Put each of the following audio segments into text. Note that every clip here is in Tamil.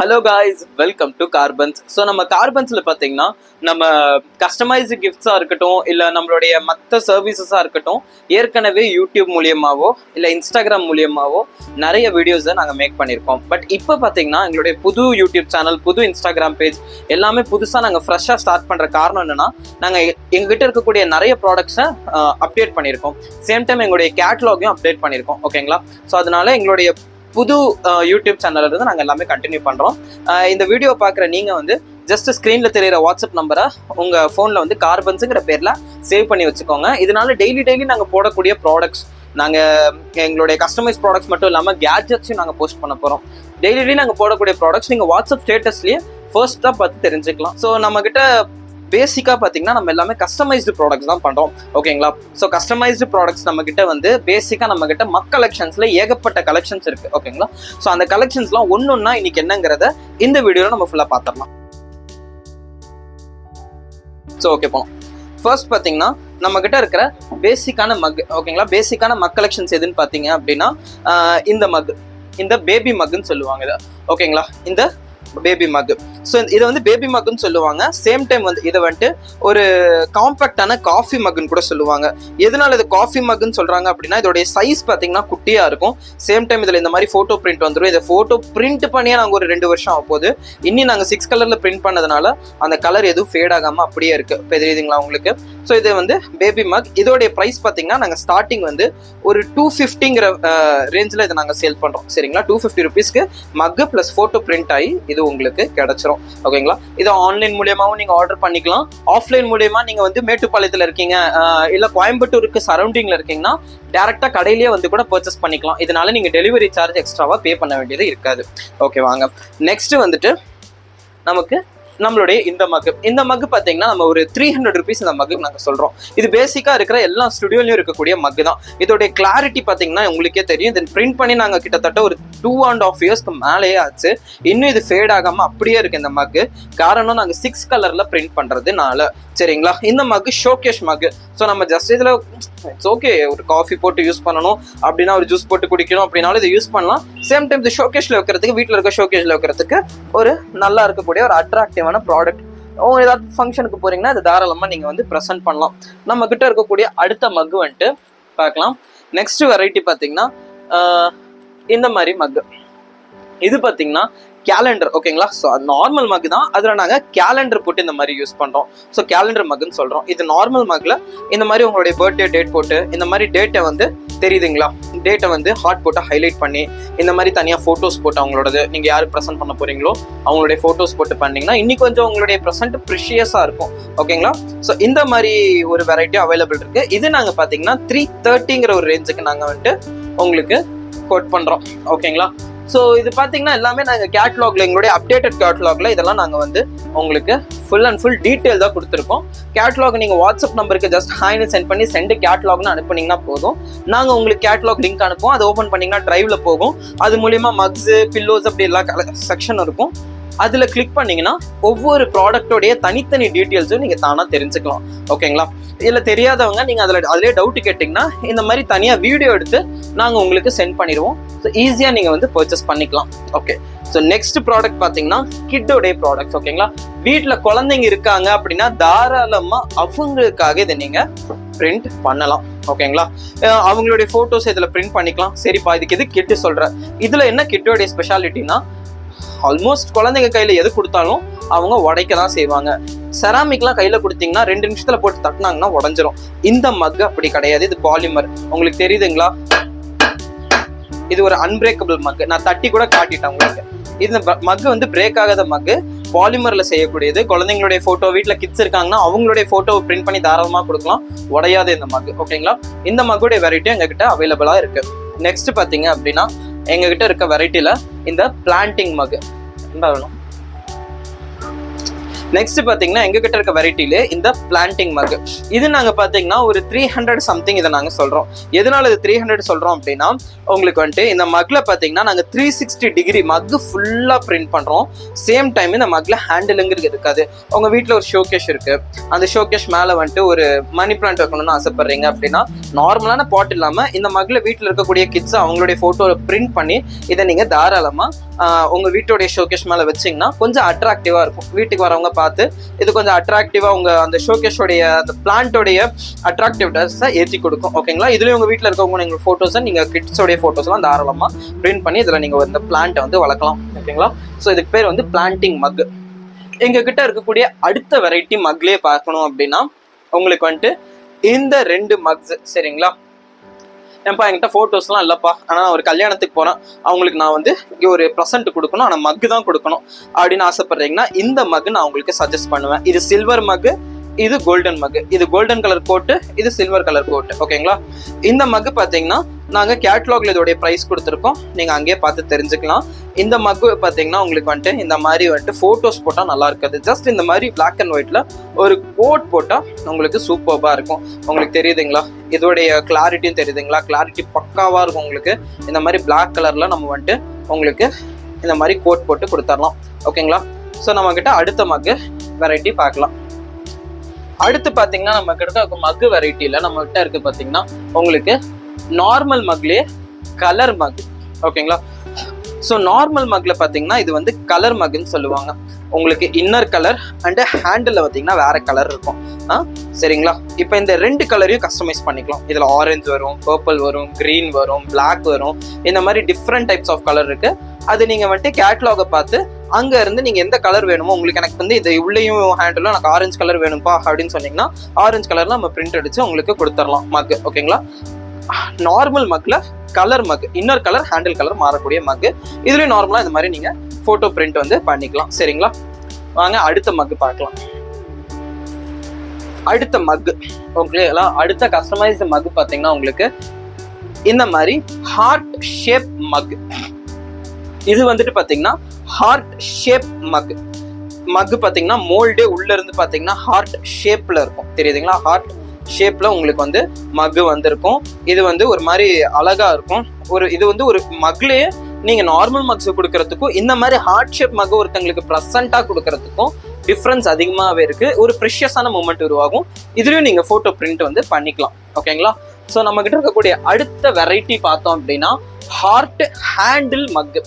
Hello guys welcome to Carbons so நம்ம கார்பன்ஸில் பார்த்தீங்கன்னா நம்ம கஸ்டமைஸ்டு கிஃப்ட்ஸாக இருக்கட்டும் இல்லை நம்மளுடைய மற்ற சர்வீசஸாக இருக்கட்டும் ஏற்கனவே யூடியூப் மூலியமாவோ இல்லை இன்ஸ்டாகிராம் மூலியமாவோ நிறைய வீடியோஸை நாங்கள் மேக் பண்ணியிருக்கோம். பட் இப்போ பார்த்தீங்கன்னா எங்களுடைய புது யூடியூப் சேனல் புது இன்ஸ்டாகிராம் பேஜ் எல்லாமே புதுசாக நாங்கள் ஃப்ரெஷ்ஷாக ஸ்டார்ட் பண்ணுற காரணம் என்னன்னா நாங்கள் எங்ககிட்ட இருக்கக்கூடிய நிறைய ப்ராடக்ட்ஸை அப்டேட் பண்ணியிருக்கோம். சேம் டைம் எங்களுடைய கேட்லாகையும் அப்டேட் பண்ணியிருக்கோம். ஓகேங்களா ஸோ அதனால எங்களுடைய புது யூடியூப் சேனல் இருந்து நாங்கள் எல்லாமே கண்டினியூ பண்ணுறோம் இந்த வீடியோ பார்க்குற நீங்கள் வந்து ஜஸ்ட் ஸ்க்ரீனில் தெரியிற வாட்ஸ்அப் நம்பரை உங்கள் ஃபோனில் வந்து கார்பன்ஸுங்கிற பேரில் சேவ் பண்ணி வச்சுக்கோங்க. இதனால டெய்லி டெய்லி நாங்கள் போடக்கூடிய ப்ராடக்ட்ஸ் நாங்கள் எங்களுடைய கஸ்டமைஸ் ப்ராடக்ட்ஸ் மட்டும் இல்லாமல் கேட்ஜெட்ஸையும் நாங்கள் போஸ்ட் பண்ண போகிறோம் டெய்லி டெய்லி நாங்கள் போடக்கூடிய ப்ராடக்ட்ஸ் நீங்கள் வாட்ஸ்அப் ஸ்டேட்டஸ்லேயே ஃபர்ஸ்ட்டாக பார்த்து தெரிஞ்சுக்கலாம். ஸோ நம்மக்கிட்ட பேசிக்காக பார்த்தீங்கன்னா நம்ம எல்லாமே கஸ்டமைஸ்டு ப்ராடக்ட்ஸ் தான் பண்ணுறோம் ஓகேங்களா ஸோ கஸ்டமைஸ்டு ப்ராடக்ட்ஸ் நம்மக்கிட்ட வந்து பேசிக்காக நம்மக்கிட்ட மக் கலெக்ஷன்ஸில் ஏகப்பட்ட கலெக்ஷன்ஸ் இருக்குது ஓகேங்களா ஸோ அந்த கலெக்ஷன்ஸ்லாம் ஒன்று ஒன்றா இன்றைக்கி என்னங்கிறத இந்த வீடியோவில் நம்ம ஃபுல்லாக பார்த்துடலாம் ஸோ ஓகே போகலாம் ஃபர்ஸ்ட் பார்த்தீங்கன்னா நம்ம கிட்ட இருக்கிற பேசிக்கான மக் ஓகேங்களா பேசிக்கான மக் கலெக்ஷன்ஸ் எதுன்னு பார்த்தீங்க அப்படின்னா இந்த மக் இந்த பேபி மக்குன்னு சொல்லுவாங்க இதை. ஓகேங்களா இந்த பேபி மக் ஸோ இதை வந்து பேபி மக்குன்னு சொல்லுவாங்க. சேம் டைம் வந்து இதை வந்துட்டு ஒரு காம்பேக்டான காஃபி மக்குன்னு கூட சொல்லுவாங்க. எதனால இது காஃபி மக்குன்னு சொல்கிறாங்க அப்படின்னா இதோடைய சைஸ் பார்த்தீங்கன்னா குட்டியாக இருக்கும். சேம் டைம் இதில் இந்த மாதிரி ஃபோட்டோ பிரிண்ட் வந்துடும் இதை ஃபோட்டோ பிரிண்ட் பண்ணியே நாங்கள் ஒரு ரெண்டு வருஷம் ஆக போகுது இன்னி நாங்கள் சிக்ஸ் கலரில் பிரிண்ட் பண்ணதுனால அந்த கலர் எதுவும் ஃபேட் ஆகாமல் அப்படியே இருக்குது இப்போ தெரியுதுங்களா உங்களுக்கு? ஸோ இது வந்து பேபி மக் இதோடைய ப்ரைஸ் பார்த்தீங்கன்னா நாங்கள் ஸ்டார்டிங் வந்து ஒரு டூ ஃபிஃப்டிங்கிற ரேஞ்சில் இதை நாங்கள் சேல் பண்ணுறோம் சரிங்களா? டூ ஃபிஃப்டி ருபீஸ்க்கு மக்கு ப்ளஸ் ஃபோட்டோ பிரிண்ட் ஆகி இது உங்களுக்கு கிடைச்சிரும். ஓகேங்களா இதை ஆன்லைன் மூலியமாகவும் நீங்கள் ஆர்டர் பண்ணிக்கலாம். ஆஃப்லைன் மூலியமாக நீங்கள் வந்து மேட்டுப்பாளையத்தில் இருக்கீங்க இல்லை கோயம்புத்தூருக்கு சரௌண்டிங்கில் இருக்கீங்கன்னா டேரெக்டாக கடையிலேயே வந்து கூட பர்ச்சேஸ் பண்ணிக்கலாம். இதனால நீங்கள் டெலிவரி சார்ஜ் எக்ஸ்ட்ராவாக பே பண்ண வேண்டியது இருக்காது. ஓகே வாங்க. நெக்ஸ்ட் வந்துட்டு நமக்கு நம்மளுடைய இந்த மக்கு இந்த மக்கு பார்த்தீங்கன்னா நம்ம ஒரு த்ரீ ஹண்ட்ரட் ருபீஸ் இந்த மக்கு நாங்கள் சொல்கிறோம் இது பேசிக்காக இருக்கிற எல்லா ஸ்டுடியோலையும் இருக்கக்கூடிய மக்கு தான். இதோடைய கிளாரிட்டி பார்த்தீங்கன்னா உங்களுக்கே தெரியும். தென் பிரிண்ட் பண்ணி நாங்கள் கிட்டத்தட்ட ஒரு டூ அண்ட் ஆஃப் இயர்ஸ்க்கு மேலேயே ஆச்சு. இன்னும் இது ஃபேட் ஆகாமல் அப்படியே இருக்கு இந்த மக்கு காரணம் நாங்கள் சிக்ஸ் கலரில் பிரிண்ட் பண்ணுறதுனால சரிங்களா? இந்த மக்கு ஷோகேஷ் மக்கு ஸோ நம்ம ஜஸ்ட் இதில் இட்ஸ் ஓகே ஒரு காஃபி போட்டு யூஸ் பண்ணணும். அப்படின்னா ஒரு ஜூஸ் போட்டு குடிக்கணும். அப்படின்னாலும் இதை யூஸ் பண்ணலாம். சேம் டைம் இது ஷோகேஷில் வைக்கிறதுக்கு வீட்டில் இருக்க ஷோகேஷில் வைக்கிறதுக்கு ஒரு நல்லா இருக்கக்கூடிய ஒரு அட்ராக்டிவான ப்ராடக்ட் உங்க ஏதாவது ஃபங்க்ஷனுக்கு போறீங்கன்னா அது தாராளமாக நீங்கள் வந்து ப்ரெசென்ட் பண்ணலாம். நம்ம கிட்ட இருக்கக்கூடிய அடுத்த மக்கு வந்துட்டு பார்க்கலாம். நெக்ஸ்ட் வெரைட்டி பார்த்தீங்கன்னா இந்த மாதிரி மக்கு இது பார்த்தீங்கன்னா கேலண்டர் ஓகேங்களா ஸோ நார்மல் மக் தான். அதில் நாங்கள் கேலண்டர் போட்டு இந்த மாதிரி யூஸ் பண்ணுறோம் ஸோ கேலண்டர் மக்குன்னு சொல்கிறோம் இது நார்மல் மக்கில் இந்த மாதிரி உங்களுடைய பர்த்டே டேட் போட்டு இந்த மாதிரி டேட்டை வந்து தெரியுதுங்களா? டேட்டை வந்து ஹாட் போட்டு ஹைலைட் பண்ணி இந்த மாதிரி தனியாக ஃபோட்டோஸ் போட்டு அவங்களோடது நீங்கள் யார் ப்ரெசென்ட் பண்ண போகிறீங்களோ அவங்களுடைய ஃபோட்டோஸ் போட்டு பண்ணிங்கன்னா இன்னி கொஞ்சம் உங்களுடைய ப்ரெசென்ட் ப்ரிஷியஸாக இருக்கும். ஓகேங்களா ஸோ இந்த மாதிரி ஒரு வெரைட்டி அவைலபிள் இருக்குது இது நாங்கள் பார்த்தீங்கன்னா த்ரீ தேர்ட்டிங்கிற ஒரு ரேஞ்சுக்கு நாங்கள் வந்துட்டு உங்களுக்கு கோட் பண்ணுறோம் ஓகேங்களா ஸோ இது பார்த்தீங்கன்னா எல்லாமே நாங்கள் கேட்லாக்ல எங்களுடைய அப்டேட்டட் கேட்லாக்ல இதெல்லாம் நாங்கள் வந்து உங்களுக்கு ஃபுல் அண்ட் ஃபுல் டீட்டெயில் தான் கொடுத்துருக்கோம். கேட்லாக் நீங்கள் வாட்ஸ்அப் நம்பருக்கு ஜஸ்ட் ஹாய்னு சென்ட் பண்ணி சென்ட் கேட்லாக்னு அனுப்புனீங்கன்னா போதும். நாங்கள் உங்களுக்கு கேட்லாக் லிங்க் அனுப்புவோம். அதை ஓப்பன் பண்ணிங்கன்னா ட்ரைவில் போகும். அது மூலியமாக மக்ஸு பில்லோஸ் அப்படி எல்லா செக்ஷன் இருக்கும். அதில் கிளிக் பண்ணிங்கன்னா ஒவ்வொரு ப்ராடக்டோடைய தனித்தனி டீட்டெயில்ஸும் நீங்கள் தானாக தெரிஞ்சுக்கலாம். ஓகேங்களா இதில் தெரியாதவங்க நீங்கள் அதில் அதிலே டவுட்டு கேட்டிங்கன்னா இந்த மாதிரி தனியாக வீடியோ எடுத்து நாங்கள் உங்களுக்கு சென்ட் பண்ணிடுவோம். ஸோ ஈஸியாக நீங்கள் வந்து பர்ச்சேஸ் பண்ணிக்கலாம். ஓகே ஸோ நெக்ஸ்ட் ப்ராடக்ட் பார்த்தீங்கன்னா கிட்டோடைய ப்ராடக்ட்ஸ் ஓகேங்களா வீட்டில் குழந்தைங்க இருக்காங்க அப்படின்னா தாராளமாக அவங்களுக்காக இதை நீங்கள் பிரிண்ட் பண்ணலாம். ஓகேங்களா அவங்களுடைய ஃபோட்டோஸ் இதில் பிரிண்ட் பண்ணிக்கலாம். சரிப்பா இதுக்கு எது கிட்டு சொல்கிறேன் இதில் என்ன கிட்டோடைய ஸ்பெஷாலிட்டின்னா ஆல்மோஸ்ட் குழந்தைங்க கையில் எது கொடுத்தாலும் அவங்க உடைக்க தான் செய்வாங்க. செராமிக்லாம் கையில் கொடுத்தீங்கன்னா ரெண்டு நிமிஷத்தில் போட்டு தட்டினாங்கன்னா உடஞ்சிரும். இந்த மக் அப்படி கிடையாது. இது பாலிமர் உங்களுக்கு தெரியுதுங்களா? இது ஒரு அன்பிரேக்கபிள் மக் நான் தட்டி கூட காட்டிட்டேன் உங்களுக்கு. இந்த மக் வந்து பிரேக் ஆகாத மக் பாலிமரில் செய்யக்கூடியது. குழந்தைங்களுடைய ஃபோட்டோ வீட்டில் கிட்ஸ் இருக்காங்கன்னா அவங்களுடைய ஃபோட்டோவை பிரிண்ட் பண்ணி தாராளமாக கொடுக்கலாம். உடையாத இந்த மக் ஓகேங்களா இந்த மக்குடைய வெரைட்டியும் எங்ககிட்ட அவைலபிளாக இருக்குது நெக்ஸ்ட் பார்த்தீங்க அப்படின்னா எங்ககிட்ட இருக்க வெரைட்டியில் இந்த பிளான்டிங் மகு என்ன வேணும். நெக்ஸ்ட் பார்த்தீங்கன்னா எங்ககிட்ட இருக்க வெரைட்டியில இந்த பிளான்டிங் மக் இது நாங்கள் பார்த்தீங்கன்னா ஒரு த்ரீ ஹண்ட்ரட் சம்திங் இதை நாங்கள் சொல்கிறோம் எதனால இது த்ரீ ஹண்ட்ரட் சொல்கிறோம் அப்படின்னா உங்களுக்கு வந்துட்டு இந்த மக்ல பார்த்தீங்கன்னா நாங்கள் த்ரீ சிக்ஸ்டி டிகிரி மக் ஃபுல்லாக பிரிண்ட் பண்ணுறோம் சேம் டைம் இந்த மக்ல ஹேண்டிலுங்கிறது இருக்காது. உங்கள் வீட்டில் ஒரு ஷோகேஷ் இருக்கு. அந்த ஷோகேஷ் மேலே வந்துட்டு ஒரு மணி பிளான்ட் வைக்கணும்னு ஆசைப்படுறீங்க அப்படின்னா நார்மலான பாட் இல்லாமல் இந்த மக்ல வீட்டில் இருக்கக்கூடிய கிட்ஸ் அவங்களுடைய ஃபோட்டோவை பிரிண்ட் பண்ணி இதை நீங்கள் தாராளமாக உங்கள் வீட்டோடைய ஷோகேஷ் மேலே வச்சீங்கன்னா கொஞ்சம் அட்ராக்டிவாக இருக்கும். வீட்டுக்கு வரவங்க பார்த்து இது கொஞ்சம் அட்ராக்டிவாக உங்க அந்த ஷோகேஷோடைய அந்த பிளான்ட்டோடைய அட்ராக்டிவ்னஸை ஏற்றி கொடுக்கும். ஓகேங்களா இதுலேயும் உங்க வீட்டில் இருக்கவங்க நீங்க ஃபோட்டோஸை நீங்கள் கிட்ஸோடைய ஃபோட்டோஸ்லாம் தாராளமாக பிரிண்ட் பண்ணி இதில் நீங்கள் இந்த பிளான்ட்டை வந்து வளர்க்கலாம். ஓகேங்களா ஸோ இதுக்கு பேர் வந்து பிளான்டிங் மக் எங்ககிட்ட இருக்கக்கூடிய அடுத்த வெரைட்டி மக்லேயே பார்க்கணும் அப்படின்னா உங்களுக்கு வந்துட்டு இந்த ரெண்டு மக்ஸ் சரிங்களா? ஏன்ப்பா என்கிட்ட ஃபோட்டோஸ்லாம் இல்லைப்பா. ஆனால் ஒரு கல்யாணத்துக்கு போகிறேன் அவங்களுக்கு நான் வந்து இங்கே ஒரு ப்ரெசென்ட் கொடுக்கணும். ஆனால் மக்கு தான் கொடுக்கணும். அப்படின்னு ஆசைப்படுறீங்கன்னா இந்த மக் நான் உங்களுக்கு சஜஸ்ட் பண்ணுவேன். இது சில்வர் மக்கு இது கோல்டன் மக்கு இது கோல்டன் கலர் கோட்டு இது சில்வர் கலர் கோட்டு ஓகேங்களா இந்த மக்கு பார்த்தீங்கன்னா நாங்கள் கேட்லாகில் இதோடைய ப்ரைஸ் கொடுத்துருக்கோம். நீங்கள் அங்கேயே பார்த்து தெரிஞ்சுக்கலாம். இந்த மக்கு பார்த்தீங்கன்னா உங்களுக்கு வந்துட்டு இந்த மாதிரி வந்துட்டு ஃபோட்டோஸ் போட்டால் நல்லா இருக்காது. ஜஸ்ட் இந்த மாதிரி பிளாக் அண்ட் ஒயிட்டில் ஒரு கோட் போட்டால் உங்களுக்கு சூப்பர்பாக இருக்கும். உங்களுக்கு தெரியுதுங்களா? இதோடைய கிளாரிட்டியும் தெரியுதுங்களா? கிளாரிட்டி பக்காவாக இருக்கும் உங்களுக்கு. இந்த மாதிரி பிளாக் கலரில் நம்ம வந்துட்டு உங்களுக்கு இந்த மாதிரி கோட் போட்டு கொடுத்துடலாம். ஓகேங்களா ஸோ நம்மக்கிட்ட அடுத்த மக்கு வெரைட்டி பார்க்கலாம். அடுத்து பார்த்தீங்கன்னா நம்ம கிட்ட மக்கு வெரைட்டியில் நம்ம இருக்குது பார்த்தீங்கன்னா உங்களுக்கு நார்மல் மக்லேயே கலர் மக் ஓகேங்களா ஸோ நார்மல் மக்ல பார்த்தீங்கன்னா இது வந்து கலர் மக்னு சொல்லுவாங்க. உங்களுக்கு இன்னர் கலர் அண்டு ஹேண்டில் பார்த்தீங்கன்னா வேற கலர் இருக்கும். ஆ? சரிங்களா? இப்போ இந்த ரெண்டு கலரையும் கஸ்டமைஸ் பண்ணிக்கலாம். இதில் ஆரஞ்சு வரும் பர்பிள் வரும் க்ரீன் வரும் பிளாக் வரும். இந்த மாதிரி டிஃப்ரெண்ட் டைப்ஸ் ஆஃப் கலர் இருக்குது அது நீங்கள் வந்துட்டு கேட்லாகை பார்த்து அங்கே இருந்து நீங்கள் எந்த கலர் வேணுமோ உங்களுக்கு எனக்கு வந்து இது உள்ளேயும் ஹேண்டிலும் எனக்கு ஆரஞ்சு கலர் வேணும்ப்பா அப்படின்னு சொன்னீங்கன்னா ஆரஞ்சு கலரில் நம்ம பிரிண்ட் அடித்து உங்களுக்கு கொடுத்துடலாம் மக்கு ஓகேங்களா நார்மல் மக்ல கலர் மக் இன்னொரு கலர் ஹேண்டில் கலர் மாறக்கூடிய மக் இதுலேயும் நார்மலாக இந்த மாதிரி நீங்கள் ஃபோட்டோ பிரிண்ட் வந்து பண்ணிக்கலாம். சரிங்களா? வாங்க அடுத்த மக் பார்க்கலாம். அடுத்த மக் ஓகேங்களா அடுத்த கஸ்டமைஸ்டு மக் பார்த்தீங்கன்னா உங்களுக்கு இந்த மாதிரி ஹார்ட் ஷேப் மக் இது வந்துட்டு பார்த்தீங்கன்னா ஹார்ட் ஷேப் மக் மக் பார்த்தீங்கன்னா மோல்டே உள்ள இருந்து பார்த்தீங்கன்னா ஹார்ட் ஷேப்ல இருக்கும். தெரியுதுங்களா? ஹார்ட் ஷேப்பில் உங்களுக்கு வந்து மக்கு வந்திருக்கும். இது வந்து ஒரு மாதிரி அழகாக இருக்கும். ஒரு இது வந்து ஒரு மக்லேயே நீங்கள் நார்மல் மக்ஸ் கொடுக்கறதுக்கும் இந்த மாதிரி ஹார்ட் ஷேப் மக்கு ஒருத்தங்களுக்கு ப்ரெசண்ட்டாக கொடுக்கறதுக்கும் டிஃப்ரென்ஸ் அதிகமாகவே இருக்குது ஒரு ப்ரிஷியஸான மூமெண்ட் உருவாகும். இதுலேயும் நீங்கள் ஃபோட்டோ பிரிண்ட் வந்து பண்ணிக்கலாம். ஓகேங்களா ஸோ நம்மக்கிட்ட இருக்கக்கூடிய அடுத்த வெரைட்டி பார்த்தோம் அப்படின்னா ஹார்ட் ஹேண்டில் மக்கு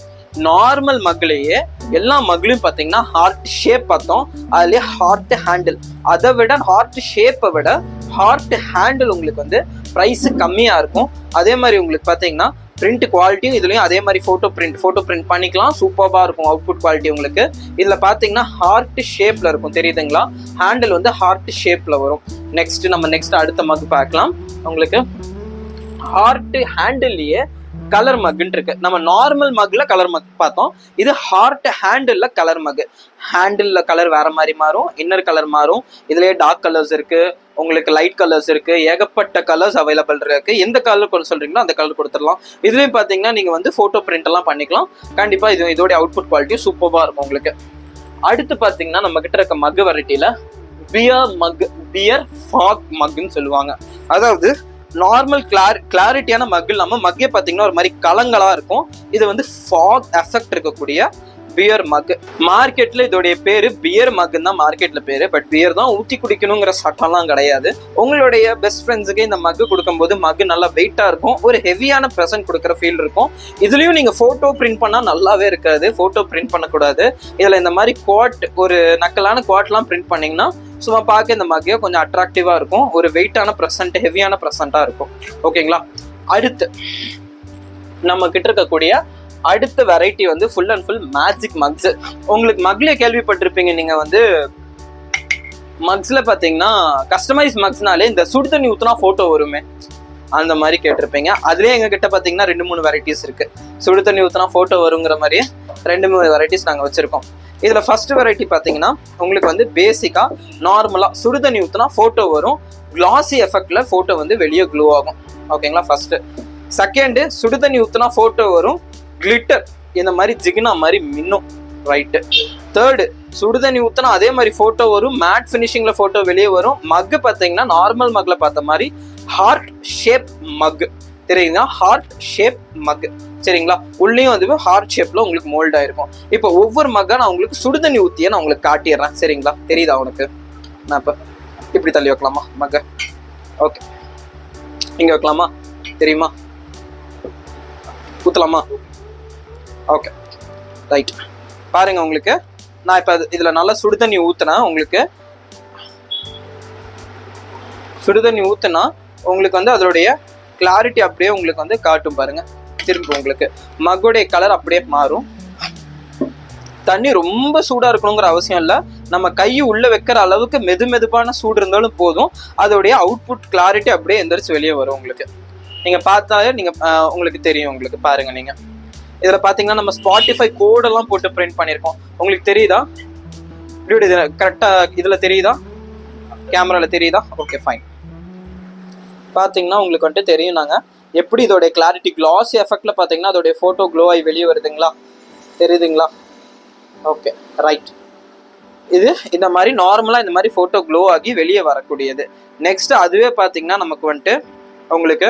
நார்மல் மக்லேயே எல்லா மகளையும் பார்த்தீங்கன்னா ஹார்ட் ஷேப் பார்த்தோம். அதுலேயே ஹார்ட் ஹேண்டில் அதை விட ஹார்ட் ஷேப்பை விட ஹார்ட் ஹேண்டில் உங்களுக்கு வந்து ப்ரைஸு கம்மியாக இருக்கும். அதே மாதிரி உங்களுக்கு பார்த்தீங்கன்னா பிரிண்ட் குவாலிட்டியும் இதுலேயும் அதே மாதிரி ஃபோட்டோ பிரிண்ட் ஃபோட்டோ பிரிண்ட் பண்ணிக்கலாம். சூப்பராக இருக்கும் அவுட்புட் குவாலிட்டி உங்களுக்கு. இதில் பார்த்தீங்கன்னா ஹார்ட் ஷேப்பில் இருக்கும். தெரியுதுங்களா? ஹேண்டில் வந்து ஹார்ட் ஷேப்பில் வரும். நெக்ஸ்ட் நம்ம நெக்ஸ்ட் அடுத்த மக் பார்க்கலாம். உங்களுக்கு ஹார்ட் ஹேண்டில்லையே கலர் மக்னு இருக்கு. நம்ம நார்மல் மக்ல கலர் மக் பார்த்தோம். இது heart handle colour mug handle colour வேற மாதிரி மாறும். இன்னர் கலர் மாறும். இதுலயே டார்க் கலர்ஸ் இருக்கு. உங்களுக்கு லைட் கலர்ஸ் இருக்கு. ஏகப்பட்ட கலர்ஸ் அவைலபிள் இருக்கு. எந்த கலர் கொண்டு சொல்றீங்களோ அந்த கலர் கொடுத்துடலாம். இதுலயும் பாத்தீங்கன்னா நீங்க வந்து போட்டோ பிரிண்ட் எல்லாம் பண்ணிக்கலாம். கண்டிப்பா இது இதோட அவுட்புட் குவாலிட்டி சூப்பராக இருக்கும் உங்களுக்கு. அடுத்து பாத்தீங்கன்னா நம்ம கிட்ட இருக்க மக் வெரைட்டியில பியர் மக் பியர் ஃபாக் மக்னு சொல்லுவாங்க. அதாவது நார்மல் கிளார் கிளாரிட்டியான மக் நம்ம மக்கே பார்த்தீங்கன்னா ஒரு மாதிரி கலங்களாக இருக்கும். இது வந்து ஃபாக் எஃபெக்ட் இருக்கக்கூடிய பியர் மக் மார்க்கெட்ல இதோடைய பேரு பியர் மக்னு தான் மார்க்கெட்ல பேரு. பட் பியர் தான் ஊத்தி குடிக்கணுங்கிற சட்டம்லாம் கிடையாது. உங்களுடைய பெஸ்ட் ஃப்ரெண்ட்ஸுக்கு இந்த மக் கொடுக்கும்போது மக் நல்லா வெயிட்டா இருக்கும். ஒரு ஹெவியான ப்ரெசன்ட் கொடுக்குற ஃபீல் இருக்கும். இதுலயும் நீங்க போட்டோ பிரிண்ட் பண்ணா நல்லாவே இருக்காது. போட்டோ பிரிண்ட் பண்ணக்கூடாது. இதுல இந்த மாதிரி குவாட் ஒரு நக்கலான குவாட்லாம் பிரிண்ட் பண்ணீங்கன்னா சும்மா பார்க்க இந்த மக்கே கொஞ்சம் அட்ராக்டிவாக இருக்கும். ஒரு வெயிட்டான ப்ரெசன்ட் ஹெவியான ப்ரெசண்ட்டாக இருக்கும். ஓகேங்களா அடுத்து நம்ம கிட்ட இருக்கக்கூடிய அடுத்த வெரைட்டி வந்து full and full magic mugs உங்களுக்கு மக்லே கேள்விப்பட்டிருப்பீங்க நீங்க வந்து மக்ஸ்ல பாத்தீங்கன்னா கஸ்டமைஸ் மக்ஸ்னாலே இந்த சுடு தண்ணி ஊத்துனா போட்டோ வருமே. அந்த மாதிரி கேட்டிருப்பீங்க. அதுலேயே எங்க கிட்ட பாத்தீங்கன்னா ரெண்டு மூணு வெரைட்டிஸ் இருக்கு. சுடு தண்ணி ஊத்துனா போட்டோ வருங்கிற மாதிரியே ரெண்டு மூணு வெரைட்டிஸ் நாங்க வச்சிருக்கோம். இதுல ஃபர்ஸ்ட் வெரைட்டி பாத்தீங்கன்னா உங்களுக்கு வந்து பேசிக்கா நார்மலா சுடு தண்ணி ஊத்துனா போட்டோ வரும். கிளாசி எஃபெக்ட்ல போட்டோ வந்து வெளியே க்ளோ ஆகும். ஓகேங்களா ஃபர்ஸ்ட் செகண்ட் சுடு தண்ணி ஊத்துனா போட்டோ வரும். கிளிட்டர் இந்த மாதிரி ஜிகினா மாதிரி மின்னும் ரைட்டு தேர்டு சுடுதண்ணி ஊற்றினா அதே மாதிரி ஃபோட்டோ வரும். மேட் ஃபினிஷிங்கில் ஃபோட்டோ வெளியே வரும். மக்கு பார்த்தீங்கன்னா நார்மல் மக்கில் பார்த்த மாதிரி ஹார்ட் ஷேப் மக் தெரியுங்களா ஹார்ட் ஷேப் மக் சரிங்களா? உள்ளேயும் வந்து ஹார்ட் ஷேப்பில் உங்களுக்கு மோல்ட் ஆயிருக்கும். இப்போ ஒவ்வொரு மக்கா நான் உங்களுக்கு சுடுதண்ணி ஊற்றியே நான் உங்களுக்கு காட்டிடுறேன். சரிங்களா? தெரியுதா உனக்கு? நான் இப்போ இப்படி தள்ளி வைக்கலாமா மக்க ஓகே இங்கே வைக்கலாமா? தெரியுமா? ஊற்றலாமா ஓகே ரைட் பாருங்க உங்களுக்கு. நான் இப்போ இதில் நல்லா சுடுதண்ணி ஊற்றுனா உங்களுக்கு சுடுதண்ணி ஊற்றுனா உங்களுக்கு வந்து அதோடைய கிளாரிட்டி அப்படியே உங்களுக்கு வந்து காட்டும் பாருங்க. திரும்ப உங்களுக்கு. மகுடைய கலர் அப்படியே மாறும். தண்ணி ரொம்ப சூடாக இருக்கணுங்கிற அவசியம் இல்லை. நம்ம கை உள்ளே வைக்கிற அளவுக்கு மெது மெதுப்பான சூடு இருந்தாலும் போதும். அதோடைய அவுட்புட் கிளாரிட்டி அப்படியே எந்திரிச்சு வெளியே வரும் உங்களுக்கு. நீங்கள் பார்த்தாலே நீங்கள் உங்களுக்கு தெரியும் உங்களுக்கு. பாருங்கள் நீங்கள் இதுல பாத்தீங்கன்னா நம்ம ஸ்பாட்டிஃபை கோடெல்லாம் போட்டு பிரிண்ட் பண்ணியிருக்கோம் உங்களுக்கு தெரியுதா? இப்படி இதுல கரெக்டா இதுல தெரியுதா? கேமரால தெரியுதா? ஓகே ஃபைன் பாத்தீங்கன்னா உங்களுக்கு வந்துட்டு தெரியும் நாங்க. எப்படி இதோட கிளாரிட்டி கிளாசி எஃபெக்ட்ல பாத்தீங்கன்னா அதோடைய போட்டோ க்ளோ ஆகி வெளியே வருதுங்களா? தெரியுதுங்களா? ஓகே ரைட் இது இந்த மாதிரி நார்மலா இந்த மாதிரி போட்டோ க்ளோ ஆகி வெளியே வரக்கூடியது. நெக்ஸ்ட் அதுவே பாத்தீங்கன்னா நமக்கு வந்துட்டு உங்களுக்கு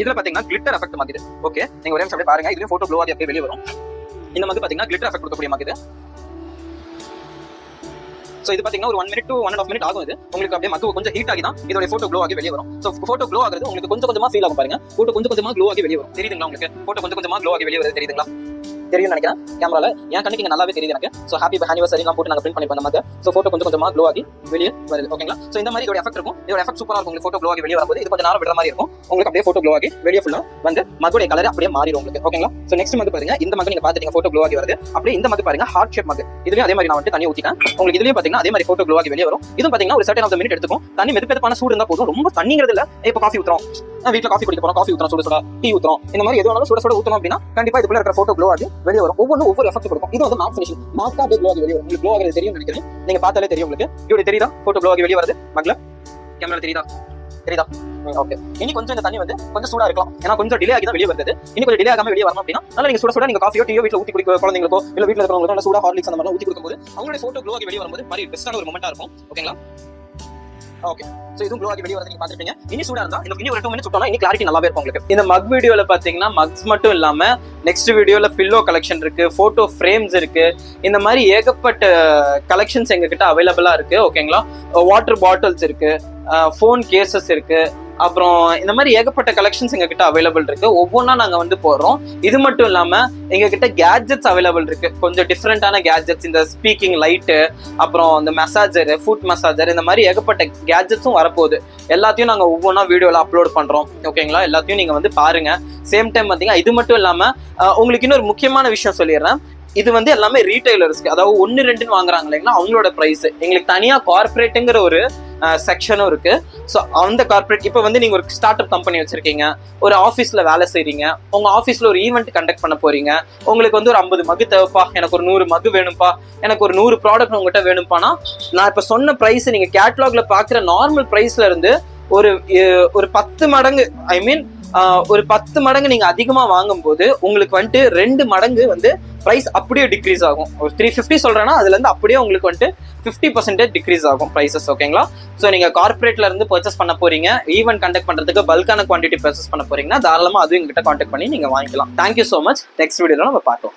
இதுல பாத்தீங்கன்னா கிளிட்டர் எஃபெக்ட் மாதிரி ஓகே நீங்க ஒரே நிமிஷம் பாருங்க. இதுலயும் போட்டோ ப்ளோ ஆகி அப்படியே வெளியே வரும். இந்த மாதிரி பாத்தீங்கன்னா கிளிட்டர் எஃபெக்ட் கொடுக்கக்கூடிய மாதிரி ஸோ இது பாத்தீங்கன்னா ஒரு one minute to one and half minute ஆகும் இது. உங்களுக்கு அப்படியே மக்கு கொஞ்சம் ஹீட் ஆகி தான் இதோட ஃபோட்டோ க்ளோ ஆகி வெளியே வரும். ஸோ ஃபோட்டோ க்ளோ ஆகுறது உங்களுக்கு கொஞ்சம் கொஞ்சமா ஃபீல் ஆகும் பாருங்க. ஃபோட்டோ கொஞ்சம் கொஞ்சமா க்ளோ ஆகி வெளியே வரும். தெரியுதுங்களா உங்களுக்கு? ஃபோட்டோ கொஞ்சம் கொஞ்சமாக க்ளோ ஆகி வெளியே வருது தெரியுதுங்களா? தெரியும் நினைக்கிறேன். கேமரால என் கண்ணுக்கு இங்க நல்லாவே தெரியுது எனக்கு. ஸோ ஹாப்பி ஆனிவர்சரி எல்லாம் போட்டு நாங்க பிரிண்ட் பண்ணி நமக்கு ஸோ போட்டோ கொஞ்சம் கொஞ்சமா க்ளோ ஆகி வெளியே வருது. ஓகேங்களா ஸோ இந்த மாதிரி இதோட எஃபெக்ட் இருக்கும். இதோட எஃபெக்ட் சூப்பரா இருக்கும். உங்களுக்கு போட்டோ க்ளோ ஆகி வெளியே வரும்போது. இது கொஞ்சம் நேரம் விடுற மாதிரி இருக்கும். உங்களுக்கு அப்படியே போட்டோ க்ளோ ஆகி வெளியே ஃபுல்லா வந்து மகுடைய கலர் அப்படியே மாறிடும் உங்களுக்கு. ஓகேங்களா ஸோ நெக்ஸ்ட் மக்கு பாருங்க. இந்த மகு நீங்க பாத்துட்டீங்க போட்டோ க்ளோ ஆகி வருது. அப்படியே இந்த மகு பாருங்க. ஹார்ட் ஷேப் மகு இதுலயும் அதே மாதிரி நான் வந்து தண்ணி ஊத்திட்டேன். உங்களுக்கு இதுலயும் பாத்தீங்கன்னா அதே மாதிரி போட்டோ க்ளோ ஆகி வெளியே வரும். இதுவும் பாத்தீங்கன்னா ஒரு சர்டன் ஆஃப் மினிட் எடுத்துக்கும். தண்ணி மெது மெதுப்பான சூடு இருந்தா போதும். ரொம்ப தண்ணிங்கிறது இல்ல. இப்போ காஃபி ஊத்துறோம். நான் காஃபி குடிக்க போறோம். காஃபி ஊத்துறோம். சுட சுட. டீ ஊத்துறோம். இந்த மாதிரி எது சுட சுட ஊத்தணும் அப்படின்னா கண்டிப்பா இதுக்குள்ள இருக்கிற போட்டோ க்ளோ ஆகி வெளியே வரும். ஒவ்வொன்றும் ஒவ்வொரு எஃபெக்ட் கொடுக்கும். இது வந்து மேட் ஃபினிஷிங் மார்க்கா அப்படியே க்ளோ ஆகி வெளியே வரும். உங்களுக்கு க்ளோ ஆகிறது தெரியும் நினைக்கிறேன். நீங்க பார்த்தாலே தெரியும் உங்களுக்கு. இப்படி தெரியுதா? போட்டோ க்ளோ ஆகி வெளியே வருது. மக்ல கேமரா தெரியுதா? தெரியுதா? ஓகே இனி கொஞ்சம் இந்த தண்ணி வந்து கொஞ்சம் சூடா இருக்கலாம். ஏன்னா கொஞ்சம் டிலே ஆகி தான் வெளியே வருது. இனி கொஞ்சம் டிலே ஆகாம வெளியே வரணும் அப்படின்னா நல்லா நீங்க சுட சுட நீங்க காஃபியோ டீயோ வீட்டில் ஊத்தி குடிக்க குழந்தைங்களுக்கோ இல்ல வீட்டில் இருக்கிறவங்களுக்கோ நல்லா சூடா ஹார்லிக்ஸ் அந்த மாதிரி ஊத்தி கொடுக்கும்போது அவங்களுடைய போட்டோ க்ளோ ஆகி வெளியே வரும்போது மாதிரி பெஸ்டான ஒரு மொமெண்டா இருக்கும். ஓகேங்களா ஓகே சோ இதுவும் க்ளோ ஆகி வெளியே வரது நீங்க பாத்துருப்பீங்க இனி சூடா இருந்தா இன்னும் இனி ஒரு டூ மினிட்ஸ் விட்டோம்னா இனி கிளாரிட்டி நல்லாவே இருக்கும் உங்களுக்கு. இந்த மக் வீடியோல பாத்தீங்கன்னா மக்ஸ் மட்டும் இல்லாம நெக்ஸ்ட் வீடியோல பில்லோ கலெக்ஷன் இருக்கு போட்டோ ஃப்ரேம்ஸ் இருக்கு. இந்த மாதிரி ஏகப்பட்ட கலெக்ஷன்ஸ் எங்ககிட்ட அவைலபிளா இருக்கு ஓகேங்களா வாட்டர் பாட்டில்ஸ் இருக்கு uh, ஃபோன் கேசஸ் இருக்கு அப்புறம் இந்த மாதிரி ஏகப்பட்ட கலெக்ஷன்ஸ் எங்ககிட்ட அவைலபிள் இருக்கு. ஒவ்வொன்றா நாங்கள் வந்து போடுறோம். இது மட்டும் இல்லாமல் எங்ககிட்ட கேட்ஜெட்ஸ் அவைலபிள் இருக்கு. கொஞ்சம் டிஃப்ரெண்டான கேட்ஜெட்ஸ் இந்த ஸ்பீக்கிங் லைட்டு அப்புறம் இந்த மசாஜர் ஃபுட் மசாஜர் இந்த மாதிரி ஏகப்பட்ட கேட்ஜெட்ஸும் வரப்போகுது. எல்லாத்தையும் நாங்கள் ஒவ்வொன்றா வீடியோவில் அப்லோட் பண்ணுறோம் ஓகேங்களா எல்லாத்தையும் நீங்கள் வந்து பாருங்க. சேம் டைம் பார்த்தீங்கன்னா இது மட்டும் இல்லாமல் உங்களுக்கு இன்னொரு முக்கியமான விஷயம் சொல்லிடுறேன். இது வந்து எல்லாமே ரீட்டைலர்ஸ்க்கு அதாவது ஒன்று ரெண்டுன்னு வாங்குறாங்க இல்லைங்களா? அவங்களோட ப்ரைஸ் எங்களுக்கு தனியாக கார்பரேட்டுங்கிற ஒரு செக்ஷனும் இருக்கு. ஸோ அந்த கார்பரேட் இப்போ வந்து நீங்கள் ஒரு ஸ்டார்ட் அப் கம்பெனி வச்சிருக்கீங்க. ஒரு ஆஃபீஸில் வேலை செய்கிறீங்க உங்கள் ஆஃபீஸில் ஒரு ஈவெண்ட் கண்டக்ட் பண்ண போறீங்க. உங்களுக்கு வந்து ஒரு ஐம்பது மகு தேவைப்பா. எனக்கு ஒரு நூறு மகு வேணும்ப்பா எனக்கு ஒரு நூறு ப்ராடக்ட் உங்ககிட்ட வேணும்ப்பானா நான் இப்போ சொன்ன ப்ரைஸ் நீங்கள் கேட்லாக்ல பார்க்குற நார்மல் ப்ரைஸ்ல இருந்து ஒரு ஒரு பத்து மடங்கு ஐ மீன் ஒரு பத்து மடங்கு நீங்க அதிகமா வாங்கும்போது உங்களுக்கு வந்துட்டு ரெண்டு மடங்கு வந்து ப்ரைஸ் அப்படியே டிக்ரீஸ் ஆகும். ஒரு த்ரீ ஃபிஃப்டி சொல்கிறேன்னா அதுலேருந்து அப்படியே உங்களுக்கு வந்துட்டு ஃபிஃப்டி பர்சன்டேஜ் டிக்ரீஸ் ஆகும் ப்ரைஸஸ் ஓகேங்களா ஸோ நீங்கள் கார்பரேட்ல இருந்து பர்ச்சேஸ் பண்ண போறீங்க. ஈவெண்ட் கண்டக்ட் பண்ணுறதுக்கு பல்கான குவான்டிட்டி பர்ச்சேஸ் பண்ண போறீங்கன்னா தாராளமாக அதுவும் எங்ககிட்ட கான்டெக்ட் பண்ணி நீங்கள் வாங்கிக்கலாம். தேங்க்யூ ஸோ மச் நெக்ஸ்ட் வீடியோவில் நம்ம பார்க்கலாம்.